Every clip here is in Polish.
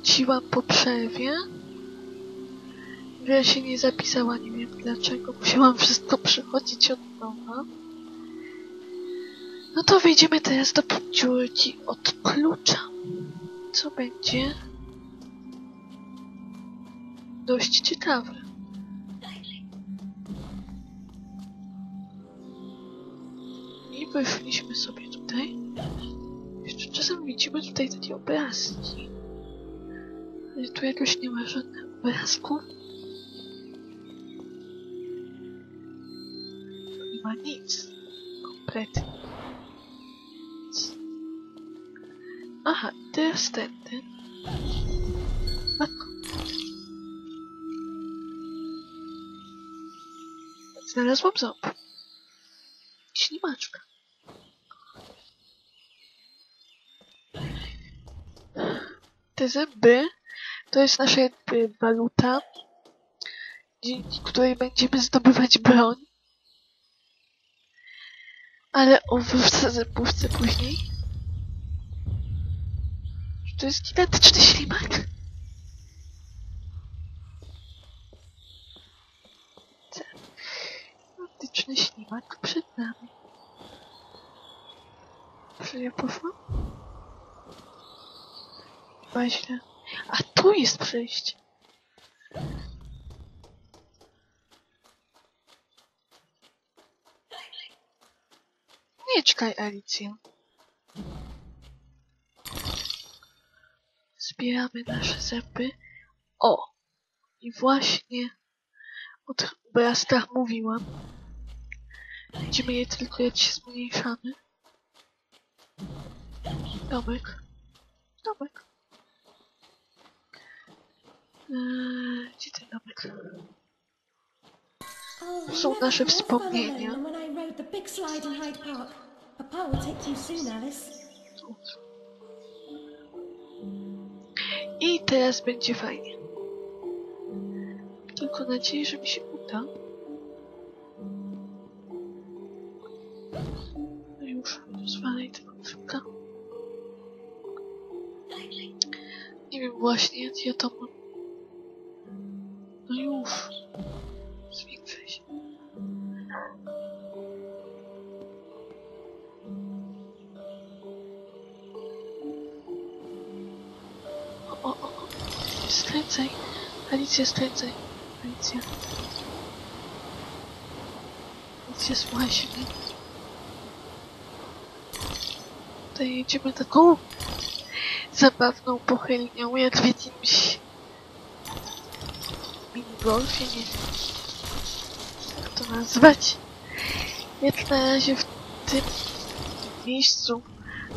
wróciłam po przerwie. Ja się nie zapisała, nie wiem dlaczego. Musiałam wszystko przechodzić od nowa. No to wyjdziemy teraz do dziurki od klucza. Co będzie? Dość ciekawe. I wyszliśmy sobie tutaj. Jeszcze czasem widzimy tutaj takie obrazki. Ale tu jakoś nie ma żadnych obrazków. Tu nie ma nic. Kompletnie. Nic. Aha, teraz tędy. Tak. Znalazłam ząb. Ślimaczka. Te zęby to jest nasza jakby waluta, dzięki której będziemy zdobywać broń. Ale o wróżce zębówce później. To jest gigantyczny ślimak? Gigantyczny ślimak przed nami. Czy ja poszłam? A tu jest przejście. Nie czekaj, Alicję. Zbieramy nasze zęby. O! I właśnie o tych obrazkach mówiłam. Widzimy je tylko jak się zmniejszamy. Domek. Domek. Eee, gdzie ten domek? Oh, Są nasze wspomnienia. I teraz będzie fajnie. Tylko nadzieję, że mi się uda. No już, zwalaj tego krzyka. Nie wiem właśnie, ja to mam. Skręcaj. Alicja, skręcaj. Alicja. Alicja, słuchaj się mnie. Tutaj jedziemy taką zabawną pochylnią, jak w jakimś minigolfie, nie wiem jak to nazwać. Jak na razie w tym miejscu,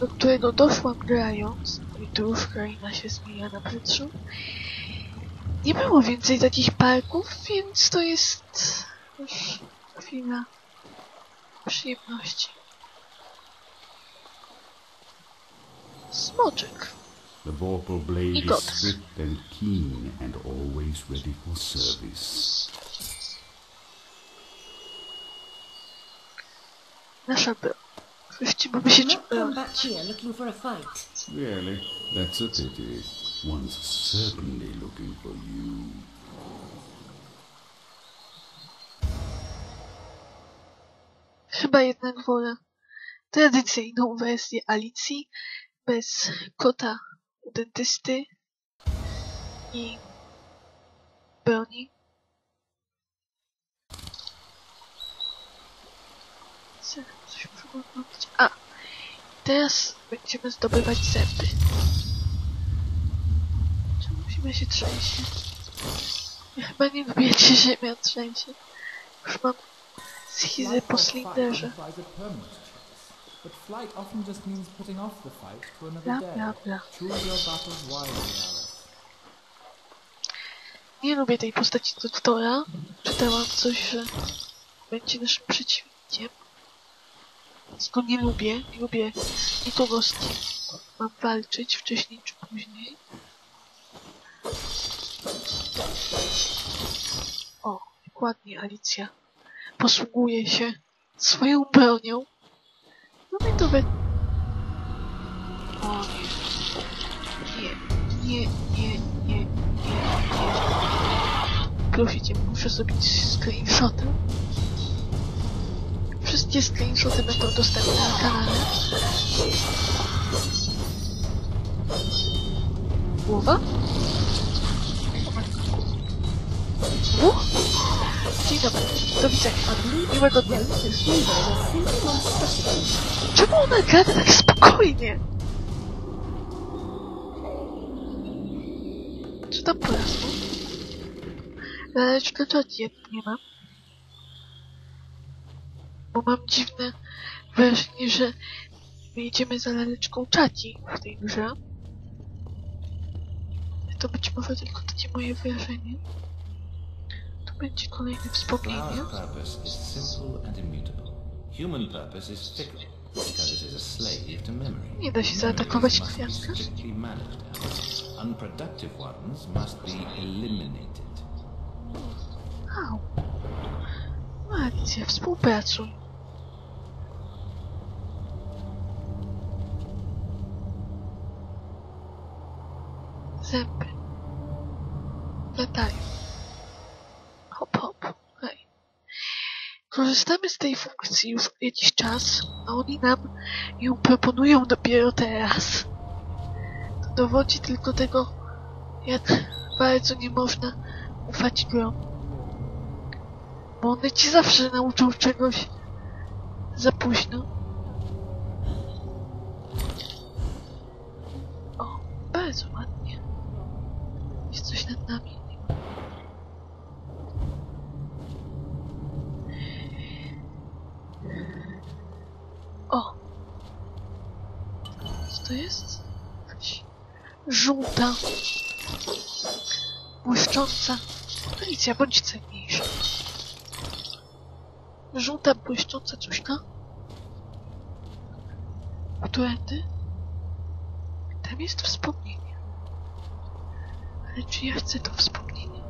do którego doszłam grając, i tu już kraina się zmienia na powietrzu, nie było więcej takich parków, więc to jest już chwila przyjemności. Smoczek. The vorpal blade is swift and keen and always ready for service. Nasza była. Wreszcie mamy się Not come back here looking for a fight. Really? That's a pity. One's certainly looking for you. Chyba jednak wolę tradycyjną wersję Alicji bez kota dentysty i broni. Co- Powiedzieć. A! Teraz będziemy zdobywać zęby. Czemu musimy się trzęsie? Ja chyba nie lubię, się ziemia trzęsie. Już mam schizę po slinderze. but flight Bla, bla. Nie lubię tej postaci doktora. Czytałam coś, że będzie naszym przeciwnikiem. Go nie lubię. Nie lubię nikogo z kim mam walczyć wcześniej czy później. O, dokładnie Alicja. Posługuje się swoją bronią. No i to we... O nie. Nie. nie, nie, nie, nie, nie. Prosicie, muszę zrobić screenshoty. Wszystkie screenshoty będą dostępne na kanale. Głowa? U? Dzień dobry, do widzenia. Miłego dnia. Czemu ona gada tak spokojnie? Co tam porosło? Laleczka czaci nie mam. Bo mam dziwne wrażenie, że my idziemy za laleczką czaci w tej grze. To być może tylko takie moje wrażenie. To będzie kolejne wspomnienie. Nie da się zaatakować kwiatka. Unproductive ones must be eliminated. Alicja, współpracuj. Zęby. Latają. Hop, hop. Hej. Korzystamy z tej funkcji już jakiś czas, a oni nam ją proponują dopiero teraz. To dowodzi tylko tego, jak bardzo nie można ufać grom. Bo one ci zawsze nauczą czegoś za późno. O, bardzo ładnie. Jest coś nad nami. O! Co to jest? Jakaś żółta, błyszcząca. Alicja, bądź cenniejsza. Żółta, błyszcząca cuśka. Którędy? Tam jest wspomnienie. Ale czy ja chcę to wspomnienie?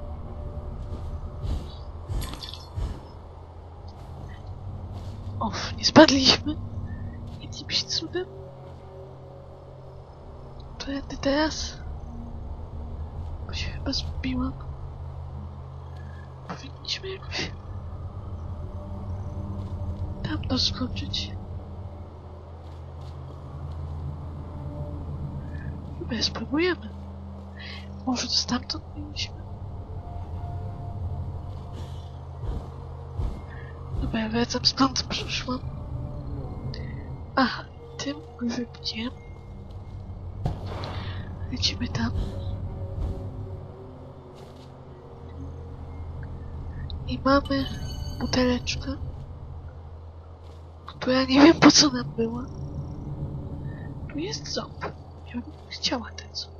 Of, nie spadliśmy. Jakimś cudem. Którędy teraz? Bo się chyba zgubiłam. Powinniśmy jakoś tam doskoczyć. Chyba spróbujemy. Może to stamtąd mieliśmy? Dobra, ja wracam skąd przyszłam. Aha, tym grzybkiem. Lecimy tam. I mamy buteleczkę, która nie wiem po co nam była. Tu jest ząb. Ja bym chciała ten ząb.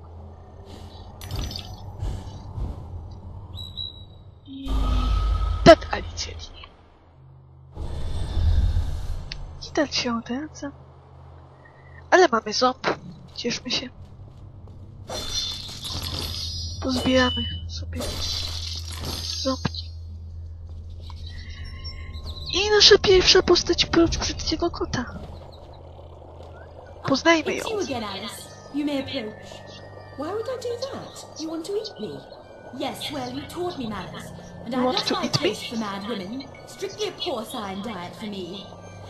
I... Tak, Alicja. I tak się odradza. Ale mamy ząb. Cieszmy się. Pozbieramy sobie ząbki. Nasza pierwsza postać prócz brzydkiego kota. Poznajmy ją. You may approach. Why would I do that? You want to eat me? Yes, well, you taught me manners. And want left my place for mad women. Strictly a porcine diet for me.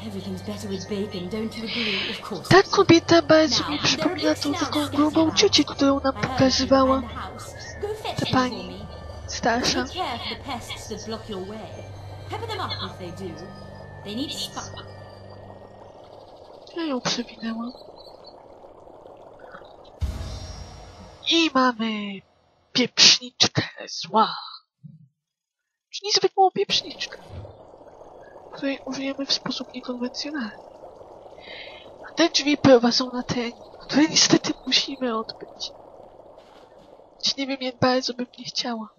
Everything's better with bacon, don't you agree? Of course. Ta kobieta bardzo mi przypomina tą taką grubą ciocię, którą nam I pokazywała ta pani starsza. Pepper them up if they do. They need spunk. Ja ją przewinęłam. I mamy pieprzniczkę zła. Czyli zwykłą pieprzniczkę, której użyjemy w sposób niekonwencjonalny. A te drzwi prowadzą na teren, który niestety musimy odbyć. Choć nie wiem jak bardzo bym nie chciała.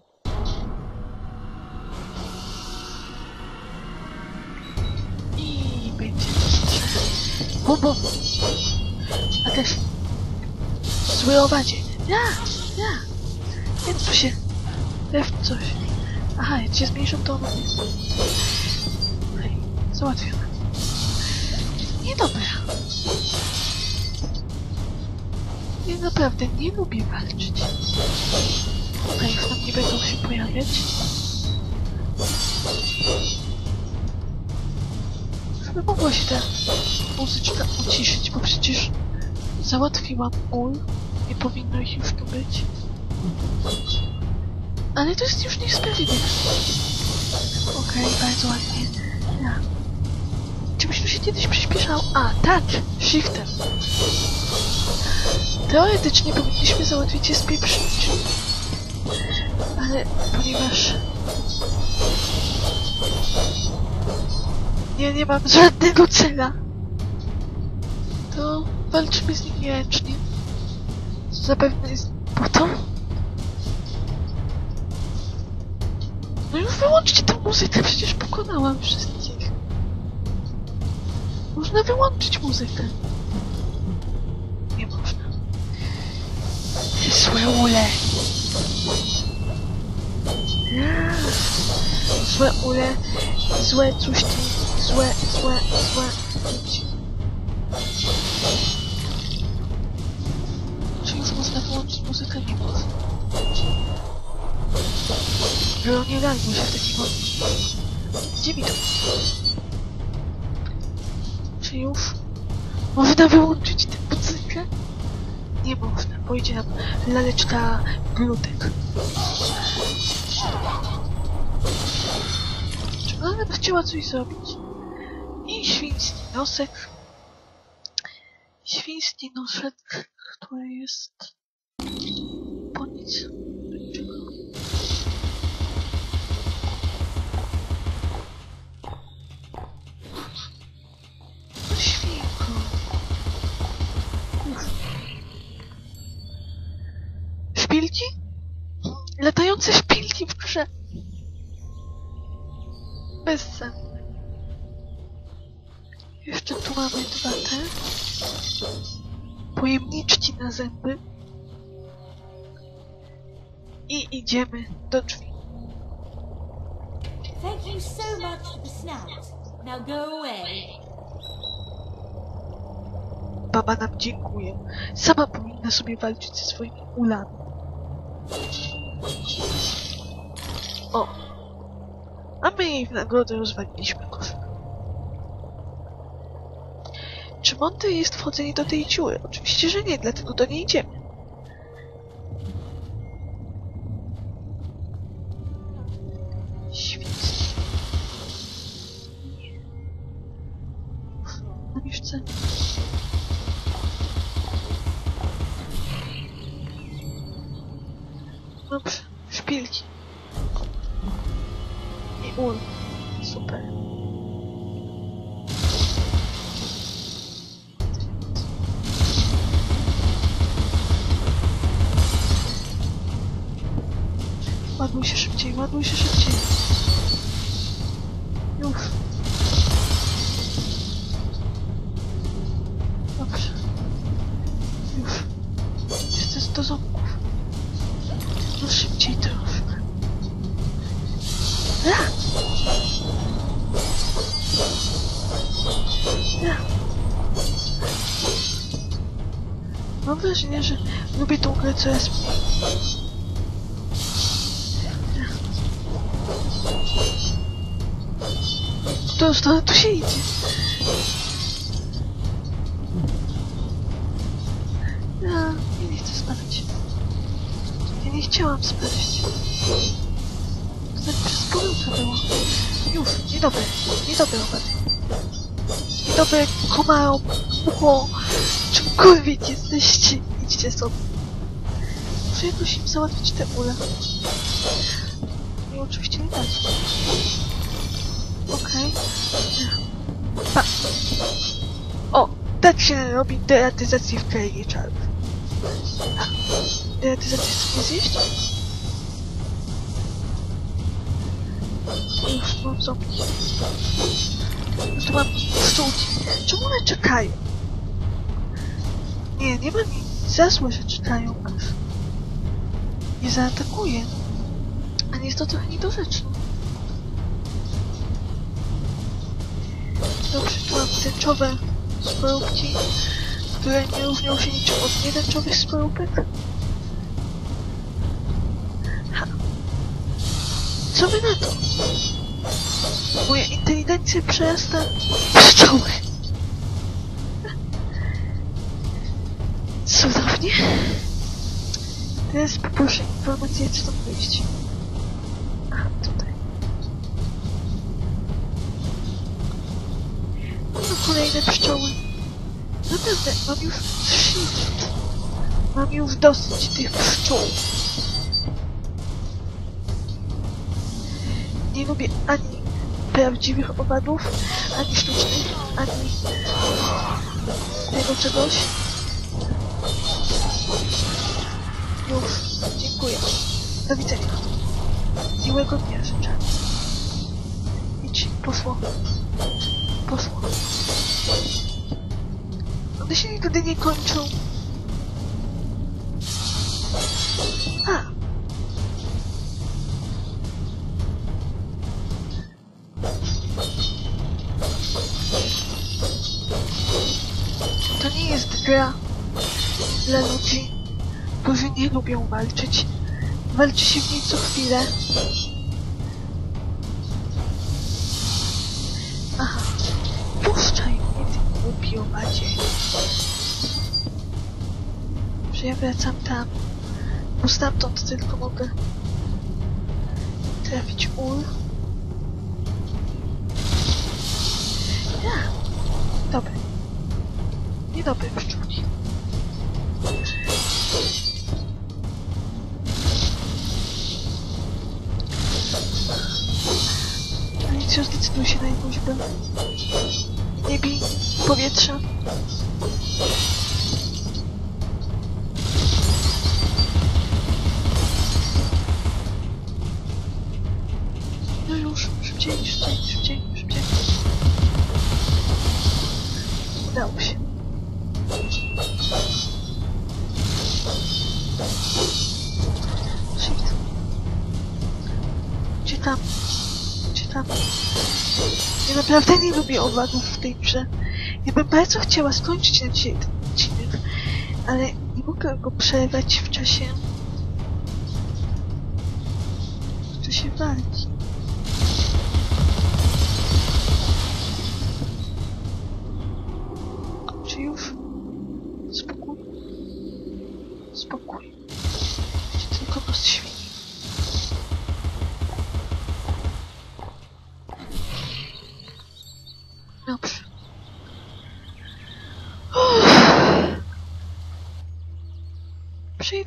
Bobo! A też zły owadzie. Ja! Ja! Więc tu się... Lew coś. Aha, jak się zmniejszą to ono jest... Hej, załatwione. Niedobra. ja naprawdę nie lubię walczyć. Tutaj już tam nie będą się pojawiać. Żeby mogła się ta muzyczka uciszyć, bo przecież załatwiłam ul. Nie powinno ich już tu być. Ale to jest już niesprawiedliwe. Okej, bardzo ładnie. Ja. Czymś tu się kiedyś przyspieszało? A, tak! Shiftem. Teoretycznie powinniśmy załatwić je spieprzyć. Ale ponieważ... Ja nie mam żadnego cela, to walczymy z nimi ręcznie. Zapewne jest po to. No już wyłączcie tę muzykę, przecież pokonałam wszystkich. Można wyłączyć muzykę. Nie można. Złe ule. Złe ule. Złe coś. Złe, złe, złe. Idź. Czy już można wyłączyć muzykę? Nie można. Było nie dajmy się w momencie. Gdzie mi to? Czy już można wyłączyć tę muzykę? Nie można, bo idzie nam laleczka glutek. Czy ona by chciała coś zrobić? I świński nosek. Świński nosek, który jest po nic. Świnko. Szpilki? Latające szpilki w grze. Bezsenne. Jeszcze tu mamy dwa te. Pojemniczki na zęby. I idziemy do drzwi. Thank you so much for the snout. Now go away. Baba nam dziękuję. Sama powinna sobie walczyć ze swoimi ulami. O! A my jej w nagrodę rozwaliliśmy koszyk. Mądre jest wchodzenie do tej dziury? Oczywiście, że nie, dlatego do niej idziemy. No już co? Dobrze, szpilki. I ul. Super. Ładuj się szybciej, ładuj się szybciej. Już. Dobrze. Już. Jest do ząbków. No szybciej troszkę. Ja. Mam wrażenie, że lubię tą grę coraz To już to się idzie. Ja, nie chcę spać. Ja nie chciałam spać. To tak przez pomyłkę było. Już, dobry, Robert. Dzień dobry, komaro, mucho, czymkolwiek jesteście. Idźcie sobie. Muszę jakoś im załatwić te ule. I oczywiście nie dać. Okej. Pa. O, tak się robi deratyzację w krainie czarów. Deratyzację chcecie zjeść? Już mam zombie. No to mam pszczółki. Czemu one czekają? Nie, nie ma nic za złe, że czekają aż. Nie zaatakuje. A jest to trochę niedorzeczne. Dobrze, tęczowe skorupki. które nie różnią się niczym od niedęczowych skorupek? Ha. Co wy na to? Moja inteligencja przerasta pszczoły. Cudownie. Teraz poproszę informację, jak stąd wyjść. Kolejne pszczoły. Naprawdę, mam już shit. Mam już dosyć tych pszczół. Nie lubię ani prawdziwych owadów, ani sztucznych, ani tego czegoś. Już. Dziękuję. Do widzenia. Miłego dnia życzę. Idź, poszło. Poszło. One się nigdy nie kończą. To nie jest gra dla ludzi, którzy nie lubią walczyć. Walczy się w niej co chwilę. Głupi owadzie. Że ja wracam tam, bo stamtąd tylko mogę trafić ul. Ja. Dobry. Niedobry pszczółki. Alicjo, zdecyduj się na jakąś broń. Powietrza. No już, szybciej, szybciej, szybciej, szybciej. Udało się. Shift. Gdzie tam? Gdzie tam? Ja naprawdę nie lubię owadów w tej grze. Ja bym bardzo chciała skończyć ten odcinek, ale nie mogę go przerwać w czasie... w czasie walki.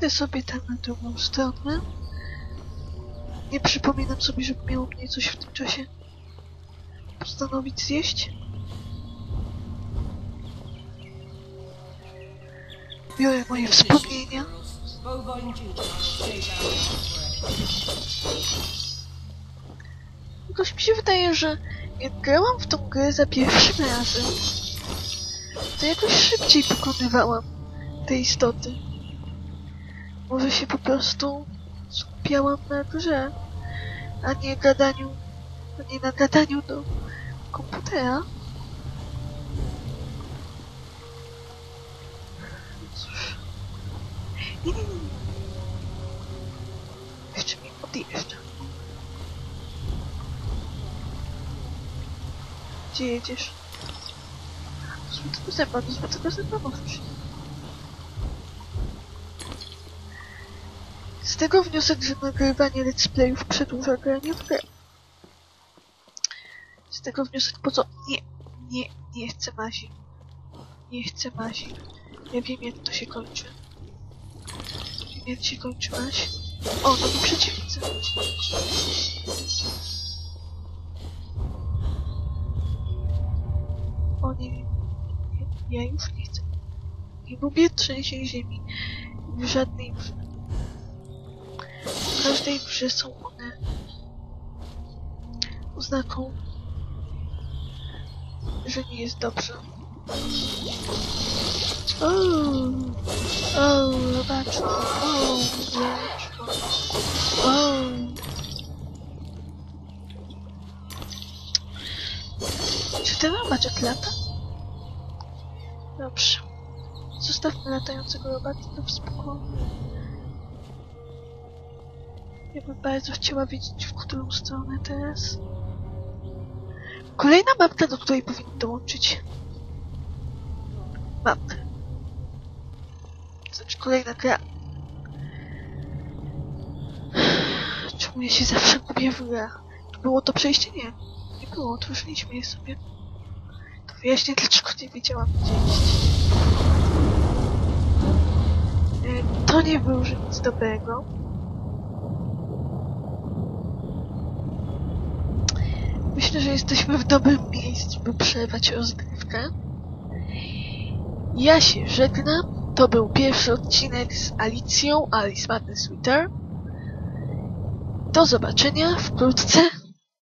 Przejdę sobie tam na drugą stronę. Nie przypominam sobie, żeby miało mnie coś w tym czasie postanowić zjeść. Biorę moje wspomnienia. Jakoś mi się wydaje, że jak grałam w tą grę za pierwszym razem, to jakoś szybciej pokonywałam te istoty. Może się po prostu skupiałam na grze, a nie gadaniu, a nie na gadaniu do komputera. Cóż. Nie, nie, nie. Jeszcze mi odjeżdża. Gdzie jedziesz? Złotego zęba, do złotego zęba możesz. Z tego wniosek, że nagrywanie let's playów przedłuża granie w grę. Z tego wniosek po co... Nie, nie, nie chcę mazi. Nie chcę mazi. Ja wiem jak to się kończy. Wiem jak się kończy maź. O, nowi przeciwnicy. O nie, nie, ja już nie chcę. Nie lubię trzęsień ziemi. W żadnej każdej grze są one oznaką, że nie jest dobrze. O, o, robaczku, o, robaczku, o. Czy ten robaczek lata? Dobrze. zostawmy latającego robota w spokoju. Ja bym bardzo chciała wiedzieć, w którą stronę teraz. Kolejna mapka, do której powinien dołączyć. Mapkę. Znaczy kolejna gra. Czemu ja się zawsze gubię w grach? Było to przejście? Nie. Nie było, otworzyliśmy je sobie. To wyjaśnię, dlaczego nie wiedziałam, gdzie iść. E, To nie był że nic dobrego. Myślę, że jesteśmy w dobrym miejscu, by przerwać rozgrywkę. Ja się żegnam. To był pierwszy odcinek z Alicją, Alice Madness Winter. Do zobaczenia wkrótce.